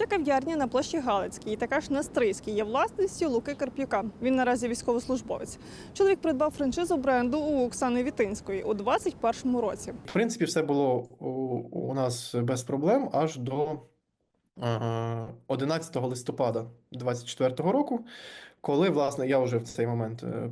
Ця кав'ярня на площі Галицькій, і така ж на Стрийській, є власністю Луки Карп'юка. Він наразі військовослужбовець. Чоловік придбав франшизу бренду у Оксани Вітинської у 21-му році. В принципі, все було у, нас без проблем аж до е, 11 листопада 2024 року, коли, власне, я вже в цей момент е,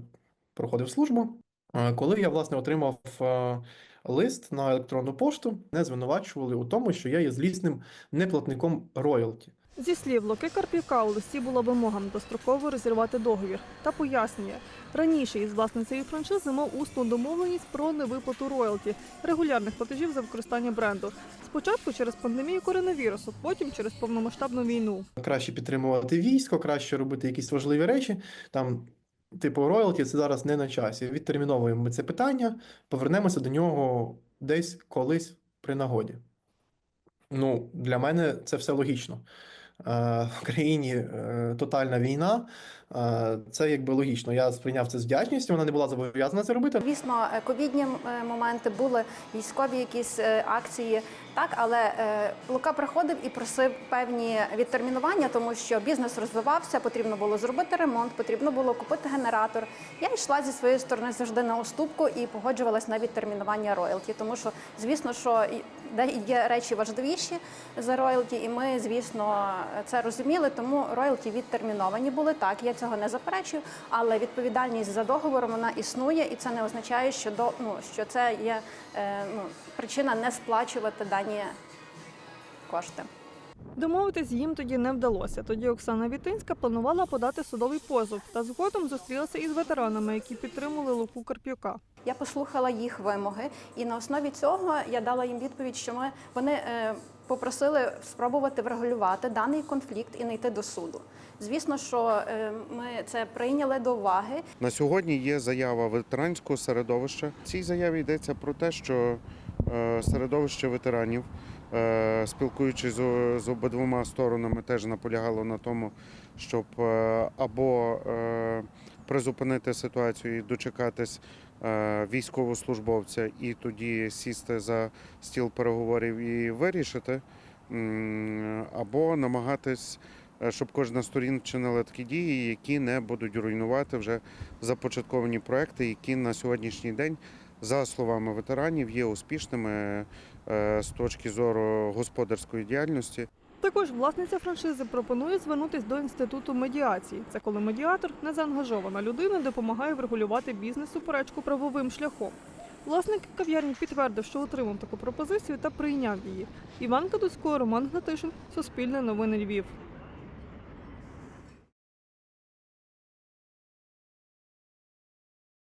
проходив службу, е, коли я, власне, отримав е, лист на електронну пошту, не звинувачували у тому, що я є злісним неплатником роялті. Зі слів Луки Карп'юка, у листі була вимога достроково розірвати договір та пояснює, раніше із власницею франшизи мав усну домовленість про невиплату роялті, регулярних платежів за використання бренду. Спочатку через пандемію коронавірусу, потім через повномасштабну війну. Краще підтримувати військо, краще робити якісь важливі речі. Там, типу, роялті це зараз не на часі. Відтерміновуємо ми це питання, повернемося до нього десь колись при нагоді. Ну, для мене це все логічно. Е, В країні е, тотальна війна, це якби логічно. Я сприйняв це з вдячністю, вона не була зобов'язана це робити. Звісно, е, ковідні е, моменти були військові якісь е, акції, так але е, Лука приходив і просив певні відтермінування, тому що бізнес розвивався, потрібно було зробити ремонт, потрібно було купити генератор. Я йшла зі своєї сторони завжди на уступку і погоджувалась на відтермінування роялті, тому що звісно, що де є речі важливіші за роялті, і ми, звісно, це розуміли. Тому роялті відтерміновані були так. Я цього не заперечую, але відповідальність за договором вона існує, і це не означає, що до ну що це є е, ну, причина не сплачувати дані кошти. Домовитись їм тоді не вдалося. Тоді Оксана Вітинська планувала подати судовий позов та згодом зустрілася із ветеранами, які підтримували Луку Карп'юка. Я послухала їх вимоги, і на основі цього я дала їм відповідь, що ми вони е, попросили спробувати врегулювати даний конфлікт і не йти до суду. Звісно, що е, ми це прийняли до уваги. На сьогодні є заява ветеранського середовища. В цій заяві йдеться про те, що е, середовище ветеранів, е, спілкуючись з, обидвома сторонами, теж наполягало на тому, щоб або призупинити ситуацію і дочекатись е, військовослужбовця, і тоді сісти за стіл переговорів і вирішити, або намагатись е, щоб кожна сторін вчинила такі дії, які не будуть руйнувати вже започатковані проекти, які на сьогоднішній день, за словами ветеранів, є успішними е, з точки зору господарської діяльності. Також власниця франшизи пропонує звернутись до інституту медіації. Це коли медіатор незаангажована людина допомагає врегулювати бізнес суперечку правовим шляхом. Власник кав'ярні підтвердив, що отримав таку пропозицію та прийняв її. Іван Кадуцько, Роман Гнатишин, Суспільне новини Львів.